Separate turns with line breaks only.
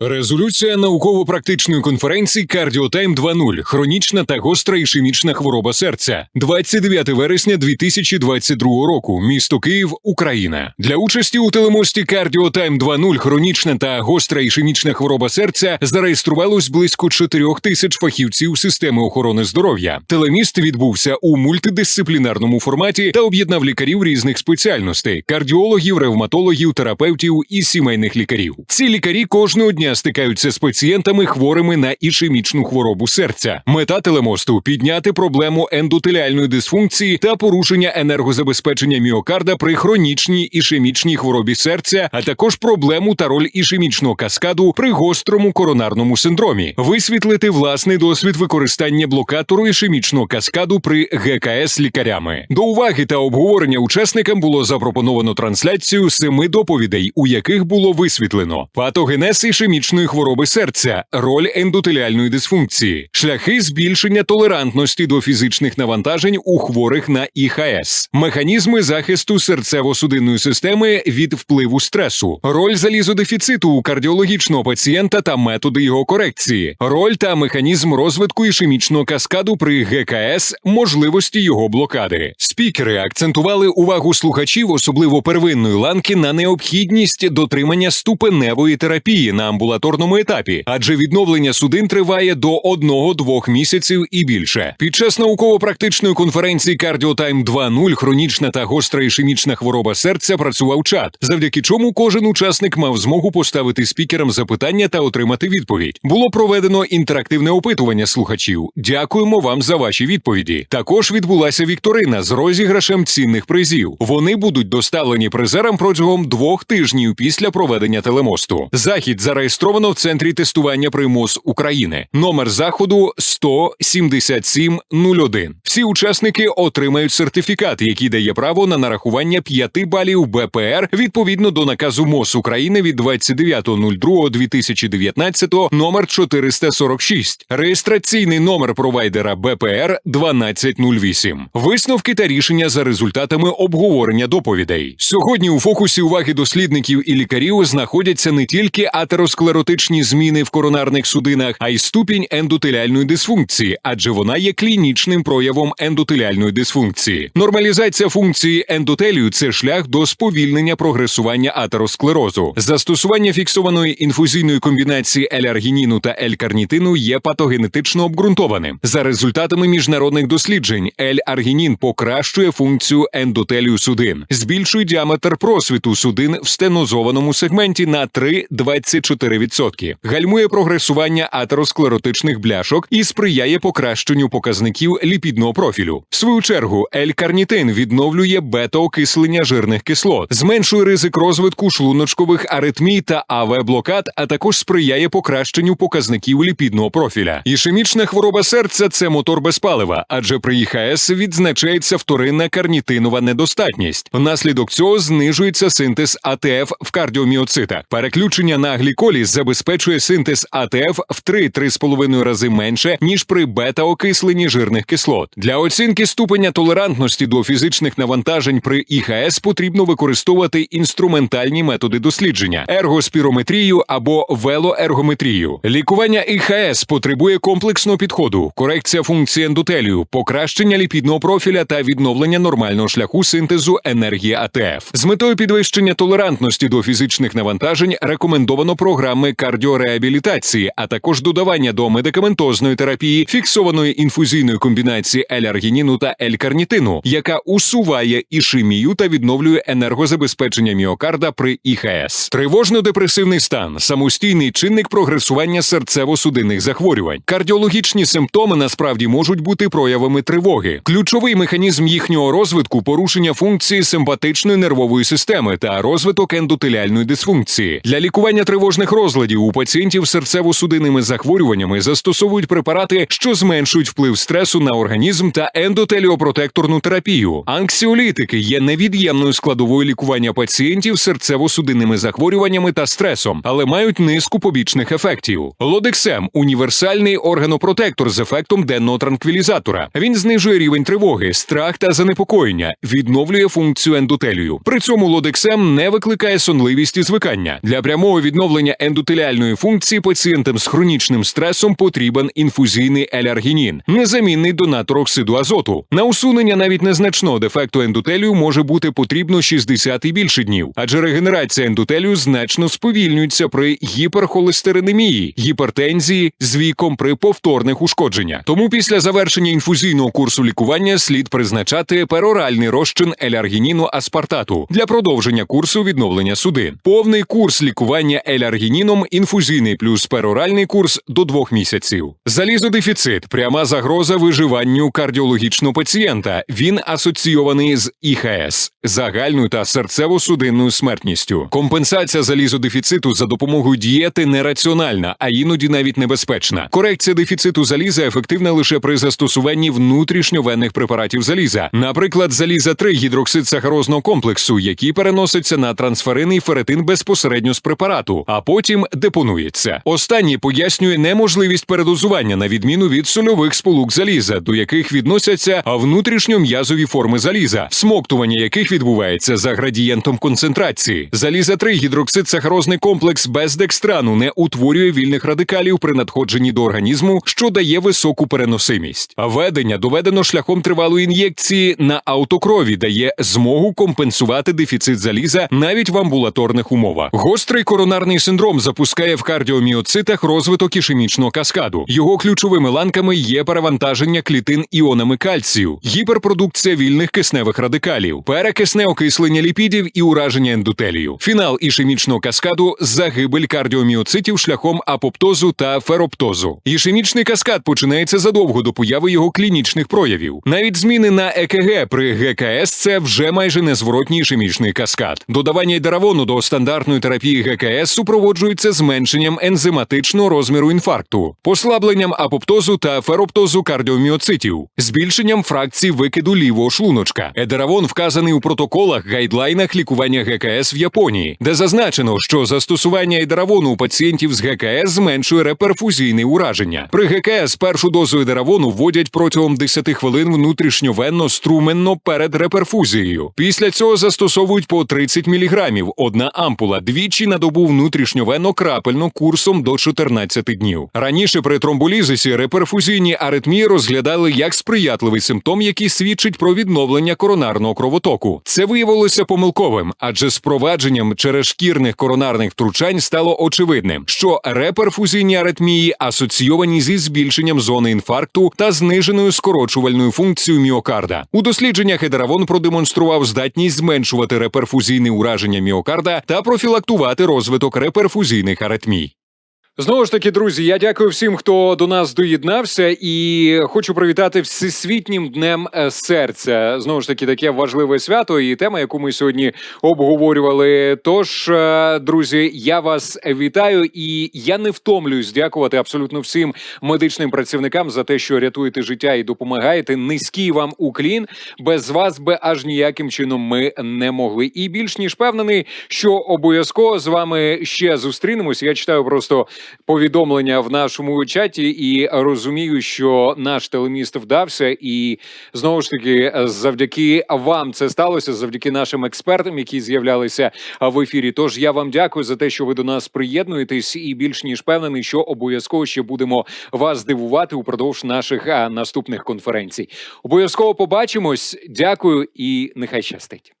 Резолюція науково-практичної конференції Кардіотайм 2.0. Хронічна та гостра ішемічна хвороба серця. 29 вересня 2022 року. Місто Київ, Україна. Для участі у телемості Кардіотайм 2.0 хронічна та гостра ішемічна хвороба серця зареєструвалось близько 4 тисяч фахівців системи охорони здоров'я. Телеміст відбувся у мультидисциплінарному форматі та об'єднав лікарів різних спеціальностей: кардіологів, ревматологів, терапевтів і сімейних лікарів. Ці лікарі кожного дня стикаються з пацієнтами хворими на ішемічну хворобу серця. Мета телемосту підняти проблему ендотеліальної дисфункції та порушення енергозабезпечення міокарда при хронічній ішемічній хворобі серця, а також проблему та роль ішемічного каскаду при гострому коронарному синдромі, висвітлити власний досвід використання блокатору ішемічного каскаду при ГКС лікарями. До уваги та обговорення учасникам було запропоновано трансляцію семи доповідей, у яких було висвітлено патогенез ішемічної хвороби серця, роль ендотеліальної дисфункції, шляхи збільшення толерантності до фізичних навантажень у хворих на ІХС, механізми захисту серцево-судинної системи від впливу стресу, роль залізодефіциту у кардіологічного пацієнта та методи його корекції, роль та механізм розвитку ішемічного каскаду при ГКС, можливості його блокади. Спікери акцентували увагу слухачів, особливо первинної ланки, на необхідність дотримання ступеневої терапії на амбулаторному етапі, адже відновлення судин триває до 1-2 місяців і більше. Під час науково-практичної конференції Кардіотайм 2.0 хронічна та гостра ішемічна хвороба серця працював чат, завдяки чому кожен учасник мав змогу поставити спікерам запитання та отримати відповідь. Було проведено інтерактивне опитування слухачів. Дякуємо вам за ваші відповіді. Також відбулася вікторина з розіграшем цінних призів. Вони будуть доставлені призерам протягом двох тижнів після проведення телемосту. Захід зареєстровано в центрі тестування при МОЗ України. Номер заходу 17701. Всі учасники отримають сертифікат, який дає право на нарахування 5 балів БПР відповідно до наказу МОЗ України від 29.02.2019 номер 446. Реєстраційний номер провайдера БПР 1208. Висновки та рішення за результатами обговорення доповідей. Сьогодні у фокусі уваги дослідників і лікарів знаходяться не тільки атеросклеротичні зміни в коронарних судинах, а й ступінь ендотеліальної дисфункції, адже вона є клінічним проявом ендотеліальної дисфункції. Нормалізація функції ендотелію це шлях до сповільнення прогресування атеросклерозу. Застосування фіксованої інфузійної комбінації L-аргініну та L-карнітину є патогенетично обґрунтованим. За результатами міжнародних досліджень, L-аргінін покращує функцію ендотелію судин, збільшує діаметр просвіту судин в стенозованому сегменті на 3-24%, гальмує прогресування атеросклеротичних бляшок і сприяє покращенню показників ліпідного профілю. В свою чергу, L-карнітин відновлює бета-окислення жирних кислот, зменшує ризик розвитку шлуночкових аритмій та АВ-блокад, а також сприяє покращенню показників ліпідного профіля. Ішемічна хвороба серця це мотор без палива, адже при ІХС відзначається вторинна карнітинова недостатність. Внаслідок цього знижується синтез АТФ в кардіоміоцитах. Переключення на гліколіз забезпечує синтез АТФ в 3-3,5 рази менше ніж при бета-окисленні жирних кислот. Для оцінки ступеня толерантності до фізичних навантажень при ІХС потрібно використовувати інструментальні методи дослідження ергоспірометрію або велоергометрію. Лікування ІХС потребує комплексного підходу, корекція функції ендотелію, покращення ліпідного профіля та відновлення нормального шляху синтезу енергії АТФ. З метою підвищення толерантності до фізичних навантажень рекомендовано програми кардіореабілітації, а також додавання до медикаментозної терапії фіксованої інфузійної комбінації L-аргініну та L-карнітину, яка усуває ішемію та відновлює енергозабезпечення міокарда при ІХС. Тривожно-депресивний стан самостійний чинник прогресування серцево-судинних захворювань. Кардіологічні симптоми насправді можуть бути проявами тривоги. Ключовий механізм їхнього розвитку порушення функції симпатичної нервової системи та розвиток ендотеліальної дисфункції. Для лікування тривожних розладів у пацієнтів серцево-судинними захворюваннями застосовують препарати, що зменшують вплив стресу на організм та ендотеліопротекторну терапію. Анксіолітики є невід'ємною складовою лікування пацієнтів серцево-судинними захворюваннями та стресом, але мають низку побічних ефектів. Лодексем універсальний органопротектор з ефектом денного транквілізатора. Він знижує рівень тривоги, страх та занепокоєння, відновлює функцію ендотелію. При цьому лодексем не викликає сонливість і звикання. Для прямого відновлення ендотеліальної функції пацієнтам з хронічним стресом потрібен інфузійний еляргінін, незамінний донатор оксиду азоту. На усунення навіть незначного дефекту ендотелію може бути потрібно 60 і більше днів, адже регенерація ендотелію значно сповільнюється при гіперхолестеринемії, гіпертензії з віком при повторних ушкодженнях. Тому після завершення інфузійного курсу лікування слід призначати пероральний розчин еляргініну аспартату для продовження курсу відновлення судин. Повний курс лікування еляргініном, інфузійний плюс пероральний курс до двох місяців. Залізодефіцит пряма загроза виживанню кардіологічного пацієнта. Він асоційований з ІХС, загальною та серцево-судинною смертністю. Компенсація залізодефіциту за допомогою дієти нераціональна, а іноді навіть небезпечна. Корекція дефіциту заліза ефективна лише при застосуванні внутрішньовенних препаратів заліза, наприклад, заліза 3 гідроксид сахарозного комплексу, який переноситься на трансферин і феретин безпосередньо з препарату, а потім депонується. Останнє пояснює неможливість передозування на відміну від сольових сполук заліза, до яких відносяться внутрішньом'язові форми заліза, смоктування яких відбувається за градієнтом концентрації. Заліза 3 гідроксид сахарозний комплекс без декстрану не утворює вільних радикалів при надходженні до організму, що дає високу переносимість. Ведення доведено шляхом тривалої ін'єкції на автокрові дає змогу компенсувати дефіцит заліза навіть в амбулаторних умовах. Гострий коронарний синдром запускає в кардіоміоцитах розвиток ішемічного каскаду. Його ключовими ланками є перевантаження клітин іонами кальцію, гіперпродукція вільних кисневих радикалів, перекисне окислення ліпідів і ураження ендотелію. Фінал ішемічного каскаду загибель кардіоміоцитів шляхом апоптозу та фероптозу. Ішемічний каскад починається задовго до появи його клінічних проявів. Навіть зміни на ЕКГ при ГКС це вже майже незворотній ішемічний каскад. Додавання йдаравону до стандартної терапії ГКС супроводжується зменшенням ензиматичного розміру інфаркту, послабленням апоптозу та фероптозу кардіоміоцитів, збільшенням фракції викиду лівого шлуночка. Едеравон вказаний у протоколах гайдлайнах лікування ГКС в Японії, де зазначено, що застосування едеравону у пацієнтів з ГКС зменшує реперфузійне ураження. При ГКС першу дозу едеравону вводять протягом 10 хвилин внутрішньовенно струменно перед реперфузією. Після цього застосовують по 30 мг, одна ампула двічі на добу внутрішньовенно крапельно курсом до 14 днів. Раніше при тромболізисі реперфузійні аритмії розглядали як сприятливий симптом, який свідчить про відновлення коронарного кровотоку. Це виявилося помилковим, адже з провадженням через коронарних втручань стало очевидним, що реперфузійні аритмії асоційовані зі збільшенням зони інфаркту та зниженою скорочувальною функцією міокарда. У дослідженнях Едеравон продемонстрував здатність зменшувати реперфузійне ураження міокарда та профілактувати розвиток реперфузійних аритмій. Знову ж таки, друзі, я дякую всім, хто до нас доєднався, і хочу привітати всесвітнім днем е, серця. Знову ж таки, таке важливе свято і тема, яку ми сьогодні обговорювали. Тож, е, друзі, я вас вітаю, і я не втомлююсь дякувати абсолютно всім медичним працівникам за те, що рятуєте життя і допомагаєте. Низький вам уклін. Без вас би аж ніяким чином ми не могли. І більш ніж впевнений, що обов'язково з вами ще зустрінемось. Я читаю просто повідомлення в нашому чаті і розумію, що наш телеміст вдався, і знову ж таки, завдяки вам це сталося, завдяки нашим експертам, які з'являлися в ефірі. Тож я вам дякую за те, що ви до нас приєднуєтесь, і більш ніж певнений, що обов'язково ще будемо вас здивувати упродовж наших наступних конференцій. Обов'язково побачимось. Дякую і нехай щастить.